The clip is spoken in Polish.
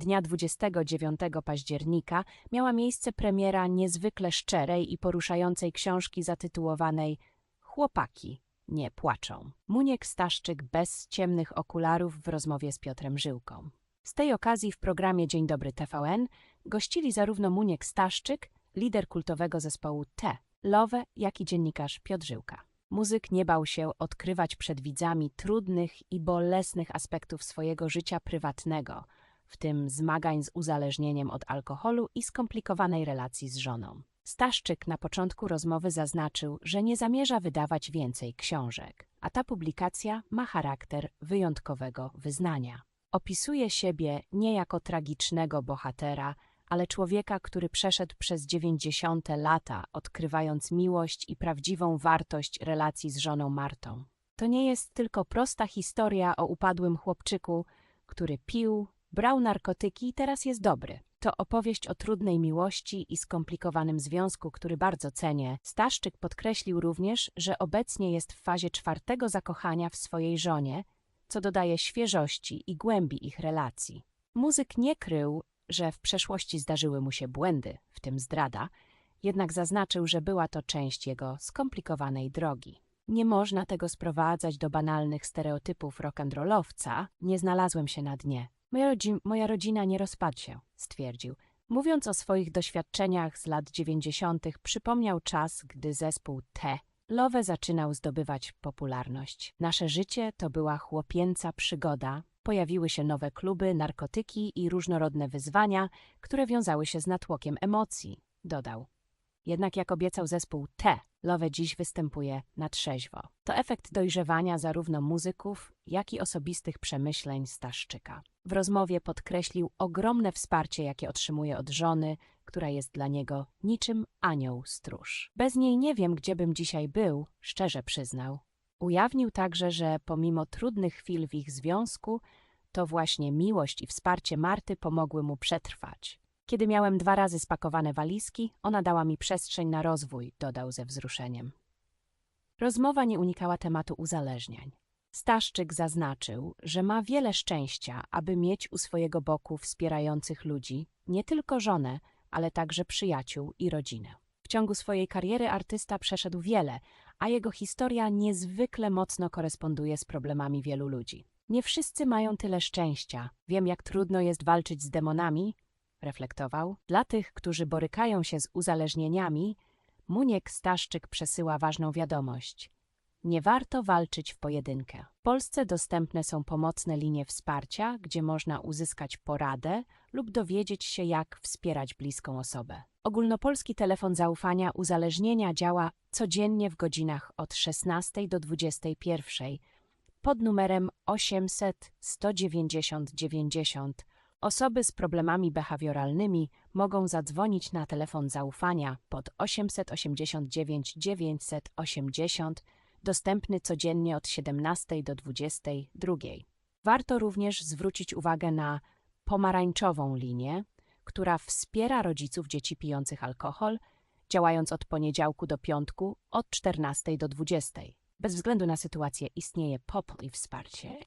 Dnia 29 października miała miejsce premiera niezwykle szczerej i poruszającej książki zatytułowanej Chłopaki nie płaczą. Muniek Staszczyk bez ciemnych okularów w rozmowie z Piotrem Żyłką. Z tej okazji w programie Dzień Dobry TVN gościli zarówno Muniek Staszczyk, lider kultowego zespołu T, Lowe, jak i dziennikarz Piotr Żyłka. Muzyk nie bał się odkrywać przed widzami trudnych i bolesnych aspektów swojego życia prywatnego, w tym zmagań z uzależnieniem od alkoholu i skomplikowanej relacji z żoną. Staszczyk na początku rozmowy zaznaczył, że nie zamierza wydawać więcej książek, a ta publikacja ma charakter wyjątkowego wyznania. Opisuje siebie nie jako tragicznego bohatera, ale człowieka, który przeszedł przez dziewięćdziesiąte lata, odkrywając miłość i prawdziwą wartość relacji z żoną Martą. To nie jest tylko prosta historia o upadłym chłopczyku, który pił, brał narkotyki i teraz jest dobry. To opowieść o trudnej miłości i skomplikowanym związku, który bardzo cenię. Staszczyk podkreślił również, że obecnie jest w fazie czwartego zakochania w swojej żonie, co dodaje świeżości i głębi ich relacji. Muzyk nie krył, że w przeszłości zdarzyły mu się błędy, w tym zdrada, jednak zaznaczył, że była to część jego skomplikowanej drogi. Nie można tego sprowadzać do banalnych stereotypów rock'n'rollowca, nie znalazłem się na dnie. Moja, rodzi moja rodzina nie rozpadł się, stwierdził. Mówiąc o swoich doświadczeniach z lat dziewięćdziesiątych, przypomniał czas, gdy zespół T Lowe zaczynał zdobywać popularność. Nasze życie to była chłopięca przygoda. Pojawiły się nowe kluby, narkotyki i różnorodne wyzwania, które wiązały się z natłokiem emocji, dodał. Jednak jak obiecał zespół T, Lowe dziś występuje na trzeźwo. To efekt dojrzewania zarówno muzyków, jak i osobistych przemyśleń Staszczyka. W rozmowie podkreślił ogromne wsparcie, jakie otrzymuje od żony, która jest dla niego niczym anioł stróż. Bez niej nie wiem, gdzie bym dzisiaj był, szczerze przyznał. Ujawnił także, że pomimo trudnych chwil w ich związku, to właśnie miłość i wsparcie Marty pomogły mu przetrwać. Kiedy miałem dwa razy spakowane walizki, ona dała mi przestrzeń na rozwój, dodał ze wzruszeniem. Rozmowa nie unikała tematu uzależnień. Staszczyk zaznaczył, że ma wiele szczęścia, aby mieć u swojego boku wspierających ludzi, nie tylko żonę, ale także przyjaciół i rodzinę. W ciągu swojej kariery artysta przeszedł wiele, a jego historia niezwykle mocno koresponduje z problemami wielu ludzi. Nie wszyscy mają tyle szczęścia. Wiem, jak trudno jest walczyć z demonami, reflektował. Dla tych, którzy borykają się z uzależnieniami, Muniek Staszczyk przesyła ważną wiadomość. Nie warto walczyć w pojedynkę. W Polsce dostępne są pomocne linie wsparcia, gdzie można uzyskać poradę lub dowiedzieć się, jak wspierać bliską osobę. Ogólnopolski telefon zaufania uzależnienia działa codziennie w godzinach od 16 do 21 pod numerem 800 190 90. Osoby z problemami behawioralnymi mogą zadzwonić na telefon zaufania pod 889 980 dostępny codziennie od 17 do 22. Warto również zwrócić uwagę na pomarańczową linię, która wspiera rodziców dzieci pijących alkohol, działając od poniedziałku do piątku od 14 do 20. Bez względu na sytuację istnieje popór i wsparcie